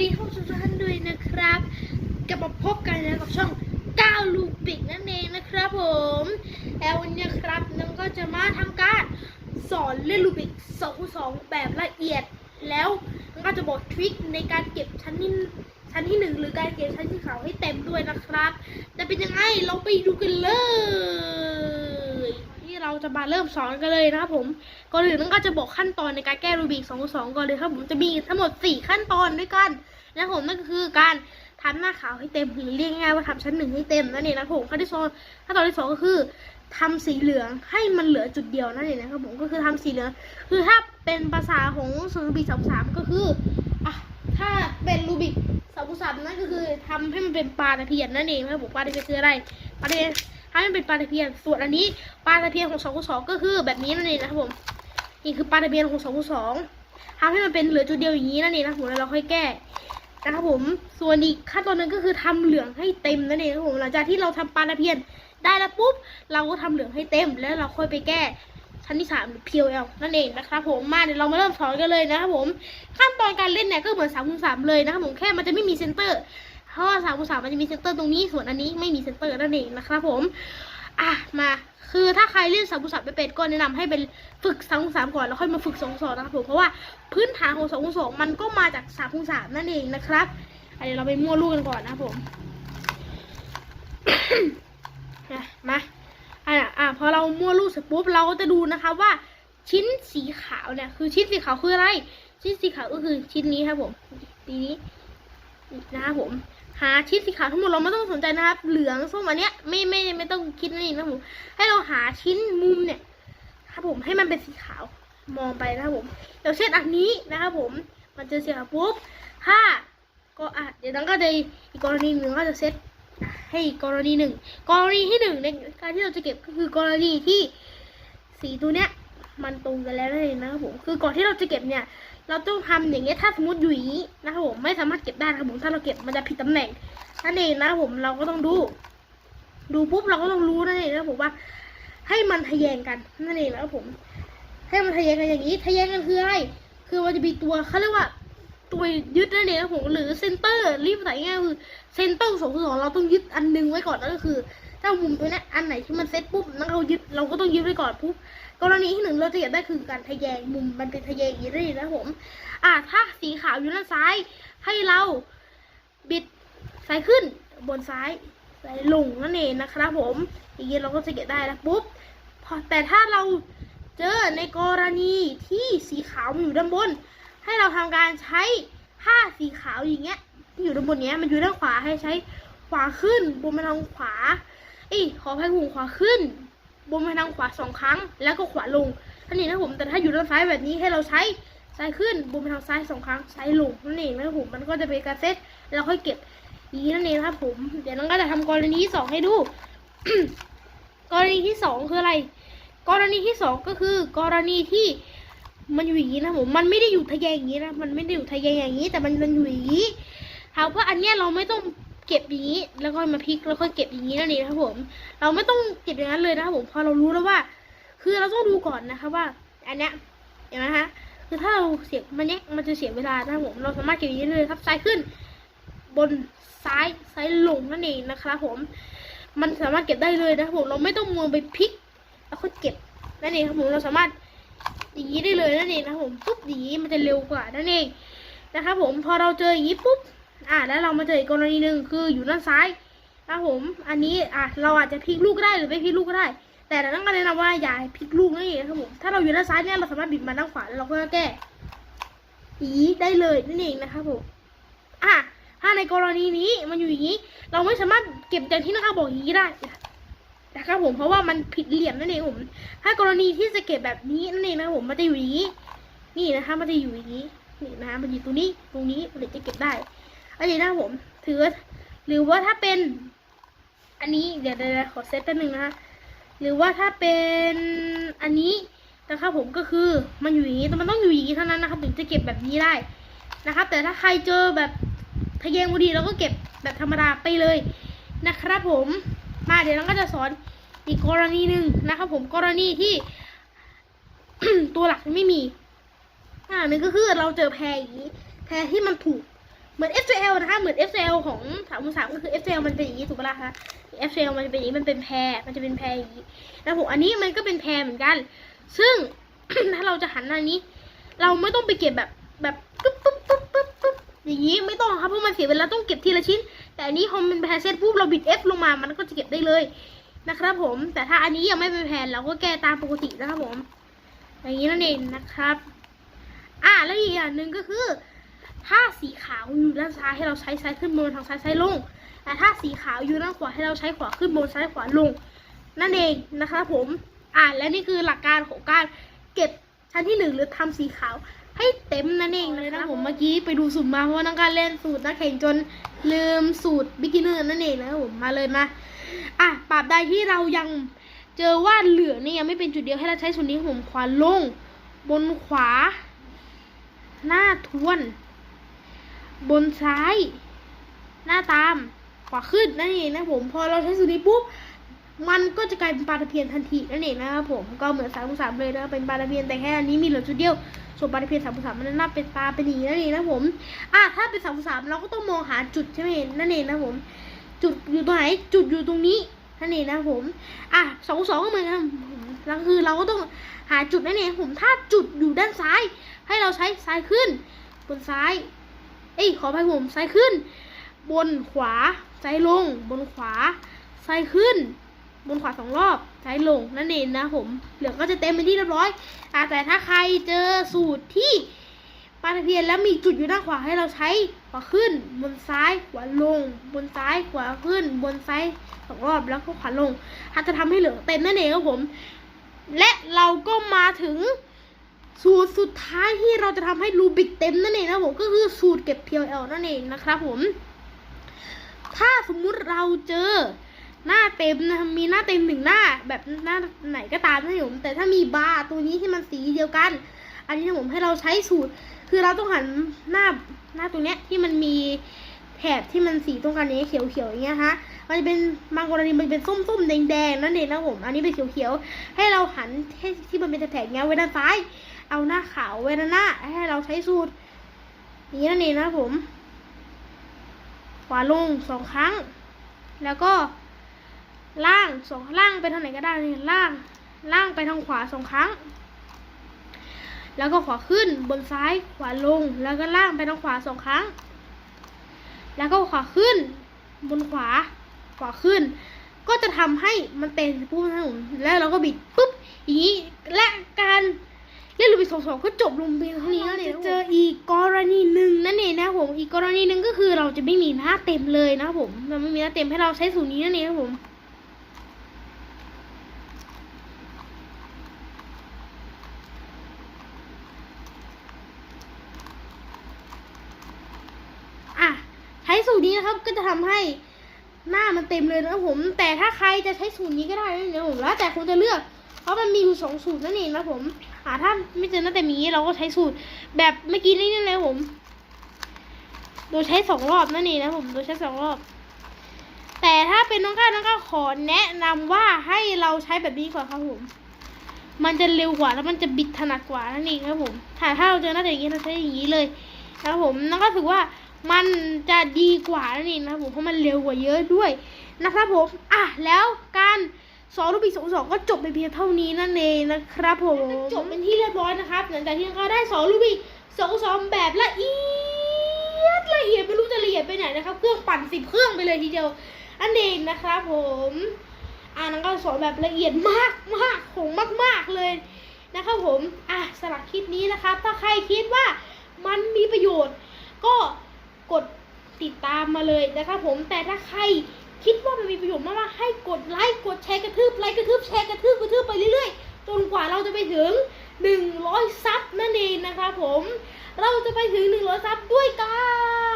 ดีทุกท่านด้วยนะครับ กลับมาพบกันนะกับช่องก้าวลูปิกนั่นเองนะครับผมแล้ววันนี้ครับน้องก็จะมาทำการสอนเล่นลูปิก2 2แบบละเอียดแล้วน้องก็จะบอกทริคในการเก็บชั้นที่ชั้นที่หนึ่งหรือการเก็บชั้นที่ขาวให้เต็มด้วยนะครับ จะเป็นยังไงเราไปดูกันเลย เราจะมาเริ่มสอนกันเลยนะครับผมก่อนอื่นน้องก็จะบอกขั้นตอนในการแก้รูบิก2 2ก่อนเลยครับผมจะมีทั้งหมด4ขั้นตอนด้วยกันนะครับผมนั่นก็คือการทำหน้าขาวให้เต็มหรือเรียกง่ายๆว่าทำชั้นหนึ่งให้เต็มนั่นเองนะครับผมขั้นที่สองขั้นตอนที่สองก็คือทำสีเหลืองให้มันเหลือจุดเดียวนั่นเองนะครับผมก็คือทำสีเหลืองคือถ้าเป็นภาษาของรูบิกสามสามก็คืออะถ้าเป็นรูบิกสามสามนั่นก็คือทำให้มันเป็นปลาตะเพียนนั่นเองนะครับผมปลาตะเพียนคืออะไรปลาตะเพียน ถ้ามันเป็นปลาตะเพียน ส่วนอันนี้ปลาตะเพียนของสองสองก็คือแบบนี้นั่นเองนะครับผมนี่คือปลาตะเพียนของสองสองทำให้มันเป็นเหลือจุดเดียวอย่างนี้นั่นเองนะผมแล้วเราค่อยแก้นะครับผม ส่วนอีกขั้นตอนหนึงก็คือทำเหลืองให้เต็มนั่นเองครับผมหลังจากที่เราทำปลาตะเพียนได้แล้วปุ๊บเราก็ทำเหลืองให้เต็มแล้วเราค่อยไปแก้ชั้นที่สามหรือ POL นั่นเองนะครับผมมาเดี๋ยวเรามาเริ่มสอนกันเลยนะครับผมขั้นตอนการเล่นเนี่ยก็เหมือนสามคูณสามเลยนะครับผมแค่มันจะไม่มีเซนเตอร์ เพราะว่าสามคูณสามมันจะมีเซนเตอร์ตรงนี้ ส่วนอันนี้ไม่มีเซนเตอร์นั่นเองนะครับผม อะมาคือถ้าใครเล่นสามคูณสามไม่เป็นก็แนะนำให้เป็นฝึกสามคูณสามก่อนแล้วค่อยมาฝึกสองสองนะครับผมเพราะว่าพื้นฐานของสองคูณสองมันก็มาจากสามคูณสามนั่นเองนะครับอะเดี๋ยวเราไปมั่วลูกกันก่อนนะครับผมมาอะอะพอเรามั่วลูกเสร็จปุ๊บเราก็จะดูนะคะว่าชิ้นสีขาวเนี่ย คือชิ้นสีขาวคืออะไร ชิ้นสีขาวก็คือชิ้นนี้ครับผมทีนี้นะครับผม หาชิ้นสีขาวทั้งหมดเราไม่ต้องสนใจนะครับ เหลืองส้มอันเนี้ยไม่ไม่ไม่ต้องคิดนี่นะผมให้เราหาชิ้นมุมเนี่ยครับผมให้มันเป็นสีขาวมองไปนะครับผมอย่างเช่นอันนี้นะครับผมมันเจอสีขาวปุ๊บถ้าก็อะเดี๋ยวนั้นก็จะอีกกรณีหนึ่งก็จะเซตให้อีกกรณีหนึ่งกรณีที่หนึ่งในการที่เราจะเก็บก็คือกรณีที่สีตัวเนี้ยมันตรงกันแล้วนั่นเองนะครับผมคือก่อนที่เราจะเก็บเนี่ย เราต้องทำอย่างเงี้ยถ้าสมมติอยู่อย่างนี้นะครับผมไม่สามารถเก็บได้นะครับผมถ้าเราเก็บมันจะผิดตำแหน่งนั่นเองนะครับผมเราก็ต้องดู ดูปุ๊บเราก็ต้องรู้นั่นเองนะครับผมว่า ให้มันทะแยงกันนั่นเองนะครับผม ให้มันทะแยงกันอย่างนี้ทะแยงกันคืออะไรคือมันจะมีตัวเขาเรียกว่าตัวยึดนั่นเองนะครับผมหรือเซนเตอร์รีบภาษาง่ายคือเซนเตอร์สองสองเราต้องยึดอันหนึงไว้ก่อนนั่นก็คือถ้ามุมตัวนี้อันไหนที่มันเซตปุ๊บนั่นเรายึดเราก็ต้องยึดไว้ก่อนปุ๊บ กรณีที่หนึ่งเราจะเห็นได้คือการทะแยงมุมมันเป็นทะแยงอย่างนี้นะผม อ่าถ้าสีขาวอยู่ด้านซ้าย ให้เราบิดซ้ายขึ้นบนซ้ายซ้ายลงนั่นเองนะครับผมอย่างนี้เราก็จะเก็บได้แล้วปุ๊บพอแต่ถ้าเราเจอในกรณีที่สีขาวมันอยู่ด้านบน ให้เราทำการใช้ผ้าสีขาวอย่างเงี้ยที่อยู่ด้านบนเนี้ยมันอยู่ด้านขวาให้ใช้ขวาขึ้นบนไปทางขวาอ้ยขอพายหูขวาขึ้น บนไปทางขวาสองครั้ง แล้วก็ขวาลงนั่นเองนะผมแต่ถ้าอยู่ด้านซ้ายแบบนี้ให้เราใช้ซ้ายขึ้นบนไปทางซ้ายสองครั้งซ้ายลงนั่นเองนะผมมันก็จะเป็นการเซตแล้วค่อยเก็บอย่างนี้นั่นเองนะครับ ผม เดี๋ยวน้องก็จะทำกรณีที่สองให้ดูกรณีที่สองคืออะไร กรณีที่สองก็คือ กรณีที่มันอยู่อย่างนี้นะผม มันไม่ได้อยู่ทะแยงอย่างนี้นะ มันไม่ได้อยู่ทะแยงอย่างนี้ แต่มันมันอยู่อย่างนี้ถามว่าอันเนี้ยเราไม่ต้อง เก็บอย่างนี้ แล้วก็มาพลิกแล้วก็เก็บอย่างนี้นั่นเองครับผม เราไม่ต้องเก็บอย่างนั้นเลยนะครับผมพอเรารู้แล้วว่า คือเราต้องดูก่อนนะคะว่า อันเนี้ยเห็นไหมคะคือถ้าเราเสียมันเนี้ยมันจะเสียเวลานะครับผมเราสามารถเก็บอย่างนี้เลยครับซ้ายขึ้น บนซ้ายซ้ายลงนั่นเองนะครับผม มันสามารถเก็บได้เลยนะครับผมเราไม่ต้องมัวไปพลิก แล้วค่อยเก็บนั่นเองครับผมเราสามารถอย่างนี้ได้เลยนั่นเองนะครับผมปุ๊บอย่างนี้มันจะเร็วกว่านั่นเองนะครับผมพอเราเจออย่างนี้ปุ๊บ อ่าแล้วเรามาเจออีกกรณีหนึ่งคืออยู่ด้านซ้ายนะครับผมอันนี้อะเราอาจจะพลิกลูกก็ได้หรือไม่พลิกลูกก็ได้ แต่เราต้องการแนะนำว่าอย่าพลิกลูกนั่นเองนะครับผมถ้าเราอยู่ด้านซ้ายเนี่ยเราสามารถบิดมาด้านขวาแล้วเราก็แก้อีได้เลยนั่นเองนะครับผมอะถ้าในกรณีนี้มันอยู่อย่างนี้ เราไม่สามารถเก็บอย่างที่นะคะบอกอย่างนี้ได้นะครับผมเพราะว่ามันผิดเหลี่ยมนั่นเองผม ถ้ากรณีที่จะเก็บแบบนี้นั่นเองนะครับผมมันจะอยู่อย่างนี้ นี่นะคะมันจะอยู่อย่างนี้นี่นะคะมันอยู่ตรงนี้ตรงนี้เราจะเก็บได้ อันนี้นะผม ถือหรือว่าถ้าเป็น อันนี้เดี๋ยวเดี๋ยวขอเซตแป๊บนึงนะคะหรือว่าถ้าเป็นอันนี้นะครับผมก็คือมันอยู่อย่างนี้แต่มันต้องอยู่อย่างนี้เท่านั้นนะครับถึงจะเก็บแบบนี้ได้นะครับ แต่ถ้าใครเจอแบบทะแยงพอดีเราก็เก็บแบบธรรมดาไปเลยนะครับผมมาเดี๋ยวเราก็จะสอนอีกกรณีหนึ่งนะครับ ผมกรณีที่ ตัวหลักไม่มีอ่าหนึ่งก็คือเราเจอแพรอย่างนี้แพรที่มันถูก เหมือน FCL นะคะเหมือน FCL ของสามสามก็คือ FCL มันเป็นอย่างนี้ถูกปะล่ะคะ FCL มันจะเป็นอย่างนี้มันเป็นแพรมันจะเป็นแพรอย่างนี้แล้วผมอันนี้มันก็เป็นแพรเหมือนกัน ซึ่ง ถ้าเราจะหันหน้านี้ เราไม่ต้องไปเก็บแบบแบบปึ๊บปึ๊บปึ๊บปึ๊บปึ๊บอย่างนี้ไม่ต้องครับเพราะมันเสียเวลาต้องเก็บทีละชิ้น แต่อันนี้พอมันเป็นแพรเซตปุ๊บเราบิด F ลงมามันก็จะเก็บได้เลยนะครับผม แต่ถ้าอันนี้ยังไม่เป็นแพรเราก็แก้ตามปกตินะครับผม อย่างนี้นั่นเองนะครับ อ่าแล้วอีกอย่างหนึ่งก็คือ ถ้าสีขาวอยู่ด้านซ้ายให้เราใช้ซ้ายขึ้นบนทางซ้ายซ้ายลง แต่ถ้าสีขาวอยู่ด้านขวาให้เราใช้ขวาขึ้นบนซ้ายขวาลง นั่นเองนะครับผม อ่าและนี่คือหลักการของการเก็บชั้นที่หนึ่งหรือทำสีขาวให้เต็มนั่นเองนะครับผมเมื่อกี้ไปดูสูตรมาเพราะว่านักการเล่นสูตรนักแข่งจนลืมสูตรบิ๊กินเนอร์นั่นเองนะผมมาเลยมาอะปราบใดที่เรายังเจอว่าเหลือนี่ยังไม่เป็นจุดเดียวให้เราใช้ส่วนนี้ผมขวาลง บนขวา หน้าทวน บนซ้าย หน้าตามขวาขึ้นนั่นเองนะผมพอเราใช้สูตรนี้ปุ๊บมันก็จะกลายเป็นปลาตะเพียนทันทีนั่นเองนะครับผมก็เหมือนสามสามเลยนะเป็นปลาตะเพียนแต่แค่อันนี้มีเหลือจุดเดียวส่วนปลาตะเพียนสามสามมันน่าเป็นปลาเป็นหนีนั่นเองนะผมอะถ้าเป็นสามสามเราก็ต้องมองหาจุดใช่ไหมนั่นเองนะผม จุดอยู่ตรงไหนจุดอยู่ตรงนี้นั่นเองนะผมอะสองสองก็เหมือนกันแล้วคือเราก็ต้องหาจุดนั่นเองผมถ้าจุดอยู่ด้านซ้าย ให้เราใช้ซ้ายขึ้นบนซ้าย เอ้ยขอไปผมซ้ายขึ้น บนขวาซ้ายลง บนขวาซ้ายขึ้น บนขวาสองรอบซ้ายลงนั่นเองนะผมเหลืองก็จะเต็มเป็นที่เรียบร้อยอแต่ถ้าใครเจอสูตรที่ปลาตะเพียนแล้วมีจุดอยู่ด้านขวาให้เราใช้ขวาขึ้น บนซ้ายขวาลง บนซ้ายขวาขึ้น บนซ้ายสองรอบแล้วก็ขวาลงอาจจะทำให้เหลืองเต็มนั่นเองครับผม และเราก็มาถึง สูตรสุดท้ายที่เราจะทำให้รูบิกเต็มนั่นเองนะผมก็คือสูตรเก็บ PL นั่นเองนะครับผม ถ้าสมมุติเราเจอหน้าเต็มนะมีหน้าเต็มหนึ่งหน้าแบบหน้าไหนก็ตามนะผมแต่ถ้ามีบาร์ตัวนี้ที่มันสีเดียวกัน อันนี้นะผมให้เราใช้สูตร คือเราต้องหันหน้าหน้าตรงเนี้ยที่มันมีแถบที่มันสีตรงกันนี้เขียวๆอย่างเงี้ยฮะ มันจะเป็นบางกรณีมันเป็นส้มๆแดงๆนั่นเองนะผม อันนี้เป็นเขียวๆให้เราหันให้ที่มันเป็นแถบเงี้ยไว้ด้านซ้าย เอาหน้าขาวไว้ด้านหน้า ให้เราใช้สูตร นี้นั่นเองนะผม ขวาลงสองครั้ง แล้วก็ล่างสองล่างไปทางไหนก็ได้นี่ล่างล่างไปทางขวาสองครั้ง แล้วก็ขวาขึ้นบนซ้ายขวาลง แล้วก็ล่างไปทางขวาสองครั้ง แล้วก็ขวาขึ้น บนขวาขวาขึ้น ก็จะทำให้มันเต็มปุ๊บนะผมแล้วเราก็บิดปุ๊บอย่างนี้และการ เล่นลูบิกสองสองก็จบลงเพียงเท่านี้แล้วเนี่ยเจออีกกรณีหนึ่งนั่นเองนะผมอีกกรณีหนึ่งก็คือเราจะไม่มีหน้าเต็มเลยนะผมเราไม่มีหน้าเต็มให้เราใช้สูตรนี้นั่นเองนะผมอะใช้สูตรนี้นะครับก็จะทำให้หน้ามันเต็มเลยนะครับผม แต่ถ้าใครจะใช้สูตรนี้ก็ได้นะเดี๋ยวผมแล้วแต่คุณจะเลือก เพราะมันมีอยู่สองสูตรนั่นเองนะผม อ่าถ้าไม่เจอหน้าเต็มอย่างนี้เราก็ใช้สูตร แบบเมื่อกี้นี่นั่นเลยผม โดยใช้สองรอบนั่นเองนะผมโดยใช้สองรอบ แต่ถ้าเป็นน้องก้าน้องก้าขอแนะนำว่าให้เราใช้แบบนี้ก่อนครับผม มันจะเร็วกว่าแล้วมันจะบิดถนัดกว่านั่นเองครับผมถ้าถ้าเราเจอหน้าเต็มอย่างนี้เราใช้อย่างนี้เลยนะครับผมนั่นก็ถือว่ามันจะดีกว่านั่นเองนะครับผมเพราะมันเร็วกว่าเยอะด้วยนะครับผม อะแล้วการ สอนรูปอีกสองสองก็จบไปเพียงเท่านี้นั่นเองนะครับผมจบเป็นที่เรียบร้อยนะครับหลังจากที่เราได้สอนรูปอีกสองสองแบบละเอียดละเอียดไม่รู้จะละเอียดไปไหนนะครับ เครื่องปั่นสิบเครื่องไปเลยทีเดียวอันเองนะครับผมอ่านั่นก็สอนแบบละเอียดมากมากของมาก ๆเลยนะครับผมอะสำหรับคลิปนี้นะครับ ถ้าใครคิดว่ามันมีประโยชน์ ก็กดติดตามมาเลยนะครับผมแต่ถ้าใคร คิดว่ามันมีประโยชน์มากๆให้กดไลค์กดแชร์กระทืบไลค์กระทืบแชร์กระทืบกระทืบไปเรื่อยๆจนกว่าเราจะไปถึง 100 ซับนั่นเองนะคะผม เราจะไปถึง 100 ซับด้วยกัน